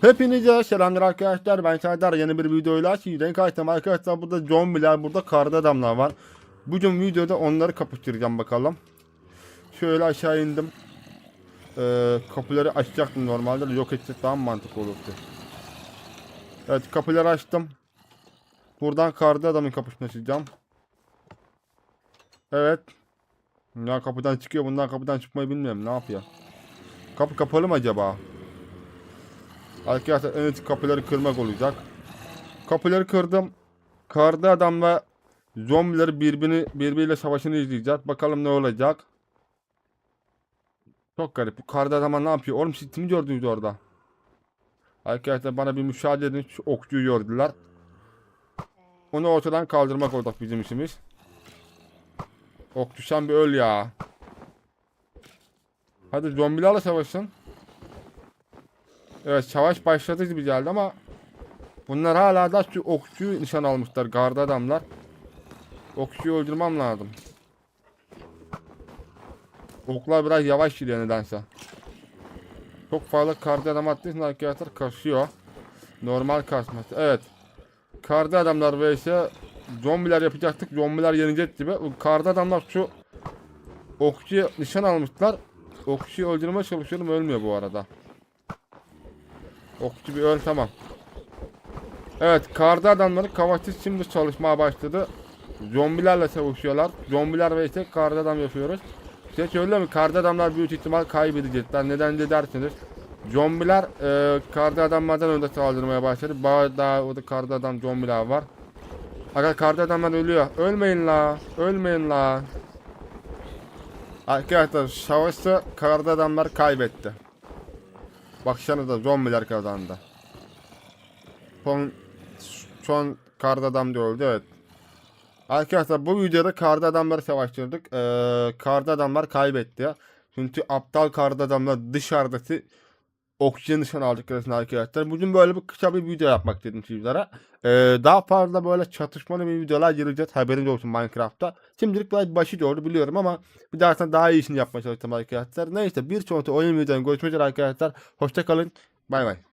Hepinize selamlar arkadaşlar. Ben Serdar. Yeni bir videoyla sizden karşıyım arkadaşlar. Burada zombiler, burada karda adamlar var. Bugün videoda onları kapıştıracağım bakalım. Şöyle aşağı indim. Ee, kapıları açacaktım normalde de yok etsek daha mantıklı olurdu. Evet kapıları açtım. Buradan karda adamın kapısına çıkacağım. Evet. Ya kapıdan çıkıyor. Bundan kapıdan çıkmayı bilmiyorum. Ne yapıyor? Kapı kapalı mı acaba? Arkadaşlar en iyisi kapıları kırmak olacak. Kapıları kırdım. Karda adamla zombileri birbirini birbiriyle savaşını izleyeceğiz. Bakalım ne olacak. Çok garip. Bu karda adama ne yapıyor? Oğlum siz kimi gördünüz orada? Arkadaşlar bana bir müsaade edin. Şu okçuyu gördüler. Onu ortadan kaldırmak olacak bizim işimiz. Okçu sen bir öl ya. Hadi zombilerle savaşın. Evet savaş başladı gibi geldi ama bunlar hala da okçuyu nişan almışlar garda adamlar. Okçuyu öldürmem lazım. Oklar biraz yavaş gidiyor nedense. Çok fazla karda adam attığı için arkadaşlar kasıyor. Normal kasması. Evet. Karda adamlar vs zombiler yapacaktık. Zombiler yenecek gibi. Bu Karda adamlar şu okçuya nişan almışlar. Okçuyu öldürmeye çalışıyorum ölmüyor bu arada. Okçu bir öl tamam. Evet karda adamları kavaççı şimdi çalışmaya başladı. Zombilerle savaşıyorlar. Zombiler ve ise karda adam yapıyoruz. Size söyleyeyim mi? Karda adamlar büyük ihtimal kaybedecekler. Neden de dersiniz. Zombiler e, karda adamlardan önde saldırmaya başladı. Daha orada karda adam zombiler var. Aga karda adamlar ölüyor. Ölmeyin la. Ölmeyin la. Arkadaşlar savaşı karda adamlar kaybetti. Baksanıza zombiler kazandı. Son son karda adam da öldü evet. Arkadaşlar bu videoda karda adamları savaştırdık. Ee, karda adamlar kaybetti. Çünkü aptal karda adamlar dışarıdaki oksijen nişan aldıklarını arkadaşlar. Bugün böyle bir kısa bir video yapmak istedim sizlere. Ee, daha fazla böyle çatışmalı bir videolar geleceğiz. Haberiniz olsun Minecraft'ta. Şimdilik biraz basit oldu biliyorum ama bir daha sonra daha iyisini yapmaya çalışacağım arkadaşlar. Neyse bir sonraki oyun videodan görüşmek üzere arkadaşlar. Hoşçakalın. Bay bay.